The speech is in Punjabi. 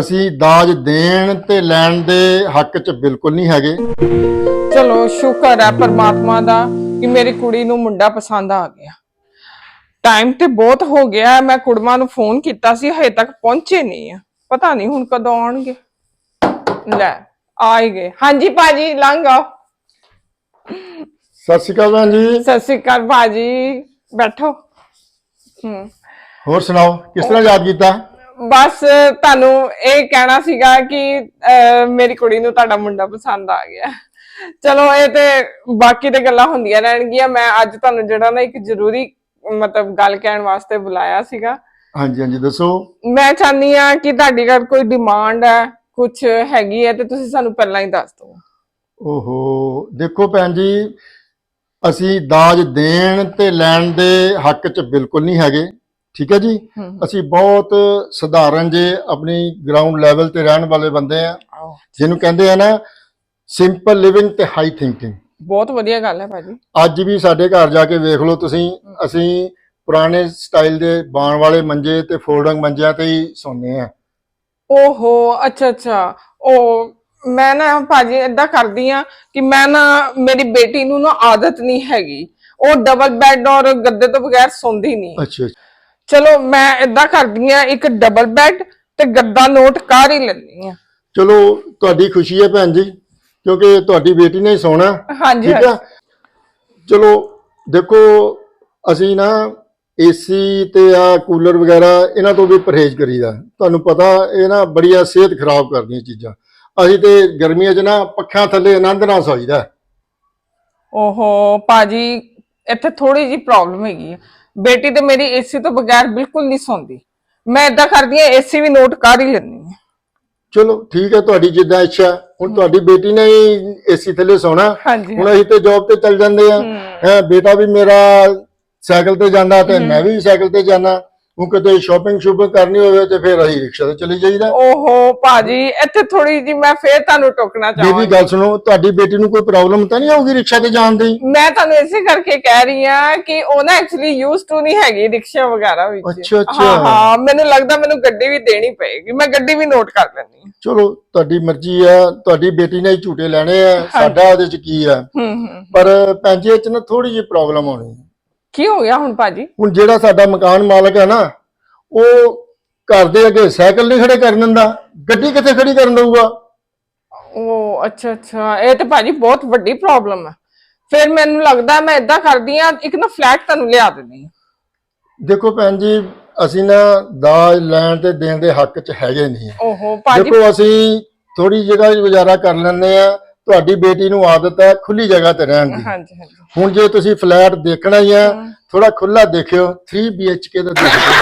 ਅਸੀਂ ਦਾਜ ਦੇਣ ਤੇ ਲੈਣ ਦੇ ਹੱਕ 'ਚ ਬਿਲਕੁਲ ਨਹੀਂ ਹੈਗੇ। ਚਲੋ ਸ਼ੁਕਰ ਹੈ ਪਰਮਾਤਮਾ ਦਾ ਕਿ ਮੇਰੀ ਕੁੜੀ ਨੂੰ ਮੁੰਡਾ ਪਸੰਦ ਆ ਗਿਆ। ਟਾਈਮ ਤੇ ਬਹੁਤ ਹੋ ਗਿਆ ਹੈ, ਮੈਂ ਕੁੜਮਾ ਨੂੰ ਫੋਨ ਕੀਤਾ ਸੀ ਹਜੇ ਤੱਕ ਪਹੁੰਚੇ ਨਹੀਂ ਆ। ਪਤਾ ਨਹੀਂ ਹੁਣ ਕਦੋਂ ਆਉਣਗੇ। ਲੈ ਆ ਹੀ ਗਏ। ਹਾਂਜੀ ਭਾਜੀ ਲੰਘ ਆਓ। ਸਤਿ ਸ਼੍ਰੀ ਅਕਾਲ ਭੈਣ ਜੀ। ਸਤਿ ਸ਼੍ਰੀ ਅਕਾਲ ਭਾਜੀ। ਬੈਠੋ। ਹੂੰ। ਹੋਰ ਸੁਣਾਓ ਕਿਸ ਤਰ੍ਹਾਂ ਯਾਦ ਕੀਤਾ? ਬਸ ਤੁਹਾਨੂੰ ਇਹ ਕਹਿਣਾ ਸੀਗਾ ਕਿ ਅਹ, ਮੇਰੀ ਕੁੜੀ ਨੂੰ ਤੁਹਾਡਾ ਮੁੰਡਾ ਪਸੰਦ ਆ ਗਿਆ। ਚਲੋ ਇਹ ਤੇ ਬਾਕੀ ਤੇ ਗੱਲਾਂ ਹੁੰਦੀਆਂ ਰਹਿਣਗੀਆਂ। ਮੈਂ ਅੱਜ ਤੁਹਾਨੂੰ ਜਿਹੜਾ ਨਾ ਇੱਕ ਜ਼ਰੂਰੀ ਮਤਲਬ ਗੱਲ ਕਹਿਣ ਵਾਸਤੇ ਬੁਲਾਇਆ ਸੀਗਾ। ਹਾਂਜੀ ਹਾਂਜੀ ਦੱਸੋ। ਮੈਂ ਚਾਹਨੀ ਆ ਕਿ ਤੁਹਾਡੀ ਘਰ ਕੋਈ ਡਿਮਾਂਡ ਹੈ ਕੁਝ ਹੈਗੀ ਹੈ ਤੇ ਤੁਸੀਂ ਸਾਨੂੰ ਪਹਿਲਾਂ ਹੀ ਦੱਸ ਦਿਓ। ਓਹੋ ਦੇਖੋ ਭੈਣ ਜੀ ਅਸੀਂ ਦਾਜ ਦੇਣ ਤੇ ਲੈਣ ਦੇ ਹੱਕ 'ਚ ਬਿਲਕੁਲ ਨਹੀਂ ਹੈਗੇ। ਠੀਕ ਹੈ ਜੀ। ਅਸੀਂ ਬਹੁਤ ਸਧਾਰਨ ਜੇ ਆਪਣੀ ਗਰਾਊਂਡ ਲੈਵਲ ਤੇ ਰਹਿਣ ਵਾਲੇ ਬੰਦੇ ਆ ਜਿਹਨੂੰ ਕਹਿੰਦੇ ਆ ਨਾ ਸਿੰਪਲ ਲਿਵਿੰਗ ਤੇ ਹਾਈ ਥਿੰਕਿੰਗ ਬਹੁਤ ਵਧੀਆ ਗੱਲ ਹੈ ਭਾਜੀ। ਅੱਜ ਵੀ ਸਾਡੇ ਘਰ ਜਾ ਕੇ ਵੇਖ ਲਓ ਤੁਸੀਂ ਅਸੀਂ ਪੁਰਾਣੇ ਸਟਾਈਲ ਦੇ ਬਾਣ ਵਾਲੇ ਮੰਜੇ ਤੇ ਫੋਲਡਿੰਗ ਮੰਜਿਆਂ ਤੇ ਹੀ ਸੌਂਦੇ ਆ। ਓਹੋ ਅੱਛਾ ਅੱਛਾ। ਉਹ ਮੈਂ ਨਾ ਭਾਜੀ ਏਦਾਂ ਕਰਦੀ ਆ ਕਿ ਮੈਂ ਨਾ ਮੇਰੀ ਬੇਟੀ ਨੂੰ ਨਾ ਆਦਤ ਨਹੀਂ ਹੈਗੀ। ਉਹ ਡਬਲ ਬੈੱਡ ਔਰ ਗੱਦੇ ਤੋਂ ਬਗੈਰ ਸੌਂਦੀ ਨਹੀਂ। ਅੱਛਾ ਅੱਛਾ। ਚਲੋ ਮੈਂ ਏਦਾਂ ਕਰਦੀ ਆ ਇੱਕ ਡਬਲ ਬੈੱਡ ਤੇ ਗੱਦਾ ਨੋਟ ਕਰ ਹੀ ਲੈਂਦੀ ਆ। ਚਲੋ ਤੁਹਾਡੀ ਖੁਸ਼ੀ ਹੈ ਭੈਣ ਜੀ ਕਿਉਂਕਿ ਤੁਹਾਡੀ ਬੇਟੀ ਨੇ ਹੀ ਸੋਣਾ। ਹਾਂਜੀ ਠੀਕ ਆ? ਚਲੋ ਦੇਖੋ ਅਸੀਂ ਨਾ ਏਸੀ ਤੇ ਆ ਕੂਲਰ ਵਗੈਰਾ ਇਹਨਾਂ ਤੋਂ ਵੀ ਪਰਹੇਜ਼ ਕਰੀਦਾ। ਤੁਹਾਨੂੰ ਪਤਾ ਇਹ ਨਾ ਬੜੀਆਂ ਸਿਹਤ ਖਰਾਬ ਕਰਦੀਆਂ ਚੀਜ਼ਾਂ। ਅਸੀਂ ਤੇ ਗਰਮੀਆਂ 'ਚ ਨਾ ਪੱਖਾਂ ਥੱਲੇ ਆਨੰਦ ਨਾਲ ਸੌਈਦਾ। ਓਹੋ ਭਾਜੀ ਇੱਥੇ ਥੋੜੀ ਜੀ ਪ੍ਰੋਬਲਮ ਹੈਗੀ ਆ। ਬੇਟੀ ਤੇ ਮੇਰੀ ਏਸੀ ਤੋਂ ਬਗੈਰ ਬਿਲਕੁਲ ਨਹੀਂ ਸੌਂਦੀ। ਮੈਂ ਏਦਾਂ ਕਰਦੀ ਆ ਏਸੀ ਵੀ ਨੋਟ ਕਰ ਹੀ ਲੈਂਦੀ ਆ ਚਲੋ ਠੀਕ ਹੈ ਤੁਹਾਡੀ ਜਿੱਦਾਂ ਇੱਛਾ। ਹੁਣ ਤੁਹਾਡੀ ਬੇਟੀ ਨੇ ਹੀ ਏਸੀ ਥੱਲੇ ਸੌਣਾ। ਹੁਣ ਅਸੀਂ ਤੇ ਜੌਬ ਤੇ ਚੱਲ ਜਾਂਦੇ ਆ ਬੇਟਾ ਵੀ ਮੇਰਾ ਸਾਈਕਲ ਤੇ ਜਾਂਦਾ ਤੇ ਮੈਂ ਵੀ ਸਾਈਕਲ ਤੇ ਜਾਣਾ ਉਹ ਕਿਤੇ ਸ਼ਾਪਿੰਗ ਸ਼ੂਪਿੰਗ ਕਰਨੀ ਹੋਵੇ ਤੇ ਫਿਰ ਅਸੀਂ ਰਿਕਸ਼ਾ ਤੇ ਚਲੀ ਜਾਈਦਾ। ਓਹੋ ਭਾਜੀ ਇੱਥੇ ਥੋੜੀ ਜੀ ਮੈਂ ਫੇਰ ਤੁਹਾਨੂੰ ਟੋਕਣਾ ਬੇਬੀ ਚਾਹਾਂਗੀ। ਗੱਲ ਸੁਣੋ ਤੁਹਾਡੀ ਬੇਟੀ ਨੂੰ ਕੋਈ ਪ੍ਰੋਬਲਮ ਤਾਂ ਨਹੀਂ ਆਊਗੀ ਰਿਕਸ਼ਾ ਤੇ ਜਾਣ ਦੀ? ਮੈਂ ਤੁਹਾਨੂੰ ਇਸੇ ਕਰਕੇ ਕਹਿ ਰਹੀ ਆ ਕਿ ਉਹ ਨਾ ਐਕਚੁਅਲੀ ਯੂਜ਼ ਟੂ ਨਹੀਂ ਹੈਗੀ ਰਿਕਸ਼ਾ ਵਗੈਰਾ ਵਿੱਚ। ਅੱਛਾ, ਅੱਛਾ। ਹਾਂ ਹਾਂ ਮੈਨੂੰ ਲੱਗਦਾ ਮੈਨੂੰ ਗੱਡੀ ਵੀ ਦੇਣੀ ਪਏਗੀ। ਮੈਂ ਗੱਡੀ ਵੀ ਨੋਟ ਕਰ ਲੈਣੀ ਚਲੋ ਤੁਹਾਡੀ ਮਰਜ਼ੀ ਆ ਤੁਹਾਡੀ ਬੇਟੀ ਨੇ ਹੀ ਝੂਟੇ ਲੈਣੇ ਆ ਸਾਡਾ ਉਹਦੇ ਚ ਕੀ ਆ। ਹੂੰ ਹੂੰ ਪਰ ਪੈਂਜੇ ਚ ਨਾ ਥੋੜੀ ਜਿਹੀ ਪ੍ਰੋਬਲਮ ਆਉਣੀ। ਹੈ। ਕੀ ਹੋ ਗਿਆ ਹੁਣ ਭਾਜੀ? ਹੁਣ ਜਿਹੜਾ ਸਾਡਾ ਮਕਾਨ ਮਾਲਕ ਹੈ ਨਾ ਉਹ ਘਰ ਦੇ ਅੱਗੇ ਸਾਈਕਲ ਨਹੀਂ ਖੜੇ ਕਰਨ ਦਿੰਦਾ ਗੱਡੀ ਕਿੱਥੇ ਖੜੀ ਕਰਨ ਦਊਗਾ? ਉਹ ਅੱਛਾ ਅੱਛਾ। ਇਹ ਤੇ ਭਾਜੀ ਬਹੁਤ ਵੱਡੀ ਪ੍ਰੋਬਲਮ ਹੈ ਫਿਰ ਮੈਨੂੰ ਲੱਗਦਾ ਮੈਂ ਇਦਾਂ ਕਰਦੀ ਆ ਇੱਕ ਨਾ ਫਲੈਟ ਤੁਹਾਨੂੰ ਲਿਆ ਦਿੰਦੀ ਆ ਦੇਖੋ ਭੈਣ ਜੀ ਅਸੀਂ ਨਾ ਦਾਜ ਲੈਣ ਤੇ ਦੇਣ ਦੇ ਹੱਕ 'ਚ ਹੈਗੇ ਨਹੀਂ ਆ। ਓਹੋ ਭਾਜੀ ਦੇਖੋ ਅਸੀਂ ਥੋੜੀ ਜਗ੍ਹਾ 'ਚ ਗੁਜ਼ਾਰਾ ਕਰ ਲੈਂਦੇ ਆ ਤੁਹਾਡੀ ਬੇਟੀ ਨੂੰ ਆਦਤ ਹੈ ਖੁੱਲੀ ਜਗ੍ਹਾ ਤੇ ਰਹਿਣ ਦੀ। ਹਾਂਜੀ ਹਾਂਜੀ। ਹੁਣ ਜੇ ਤੁਸੀਂ ਫਲੈਟ ਦੇਖਣਾ ਹੀ ਆ ਥੋੜਾ ਖੁੱਲਾ ਦੇਖਿਓ 3 BHK ਦਾ ਦੇਖਿਓ।